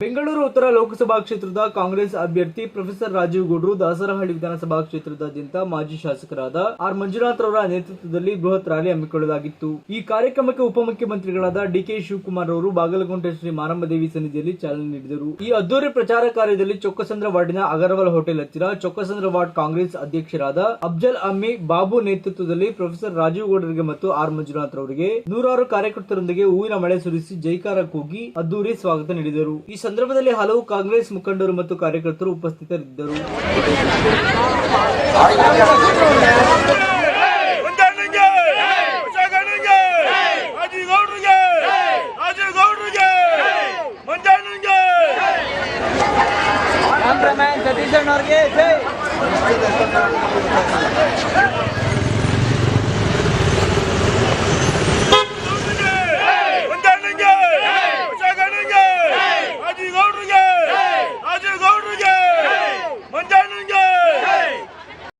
ಬೆಂಗಳೂರು ಉತ್ತರ ಲೋಕಸಭಾ ಕ್ಷೇತ್ರದ ಕಾಂಗ್ರೆಸ್ ಅಭ್ಯರ್ಥಿ ಪ್ರೊಫೆಸರ್ ರಾಜೀವ್ ಗೌಡ್ರು ದಾಸರಹಳ್ಳಿ ವಿಧಾನಸಭಾ ಕ್ಷೇತ್ರದಾದ್ಯಂತ ಮಾಜಿ ಶಾಸಕರಾದ ಆರ್ ಮಂಜುನಾಥ್ ಅವರ ನೇತೃತ್ವದಲ್ಲಿ ಬೃಹತ್ ರ್ಯಾಲಿ ಹಮ್ಮಿಕೊಳ್ಳಲಾಗಿತ್ತು. ಈ ಕಾರ್ಯಕ್ರಮಕ್ಕೆ ಉಪಮುಖ್ಯಮಂತ್ರಿಗಳಾದ ಡಿಕೆ ಶಿವಕುಮಾರ್ ಅವರು ಬಾಗಲಕೋಟೆ ಶ್ರೀ ಮಾರಮ್ಮದೇವಿ ಸನ್ನಿಧಿಯಲ್ಲಿ ಚಾಲನೆ ನೀಡಿದರು. ಈ ಅದ್ದೂರಿ ಪ್ರಚಾರ ಕಾರ್ಯದಲ್ಲಿ ಚೊಕ್ಕಸಂದ್ರ ವಾರ್ಡಿನ ಅಗರವಾಲ್ ಹೋಟೆಲ್ ಹತ್ತಿರ ಚೊಕ್ಕಸಂದ್ರ ವಾರ್ಡ್ ಕಾಂಗ್ರೆಸ್ ಅಧ್ಯಕ್ಷರಾದ ಅಫ್ಜಲ್ ಅಮ್ಮಿ ಬಾಬು ನೇತೃತ್ವದಲ್ಲಿ ಪ್ರೊಫೆಸರ್ ರಾಜೀವ್ ಗೌಡರಿಗೆ ಮತ್ತು ಆರ್ ಮಂಜುನಾಥ್ ಅವರಿಗೆ ನೂರಾರು ಕಾರ್ಯಕರ್ತರೊಂದಿಗೆ ಹೂವಿನ ಮಳೆ ಸುರಿಸಿ ಜೈಕಾರ ಕೂಗಿ ಅದ್ದೂರಿ ಸ್ವಾಗತ ನೀಡಿದರು. ಈ ಸಂದರ್ಭದಲ್ಲಿ ಹಲವು ಕಾಂಗ್ರೆಸ್ ಮುಖಂಡರು ಮತ್ತು ಕಾರ್ಯಕರ್ತರು ಉಪಸ್ಥಿತರಿದ್ದರು. ಹೊಂದಾಣಿಕೆ ಹೊಸಗಣಿಗೆ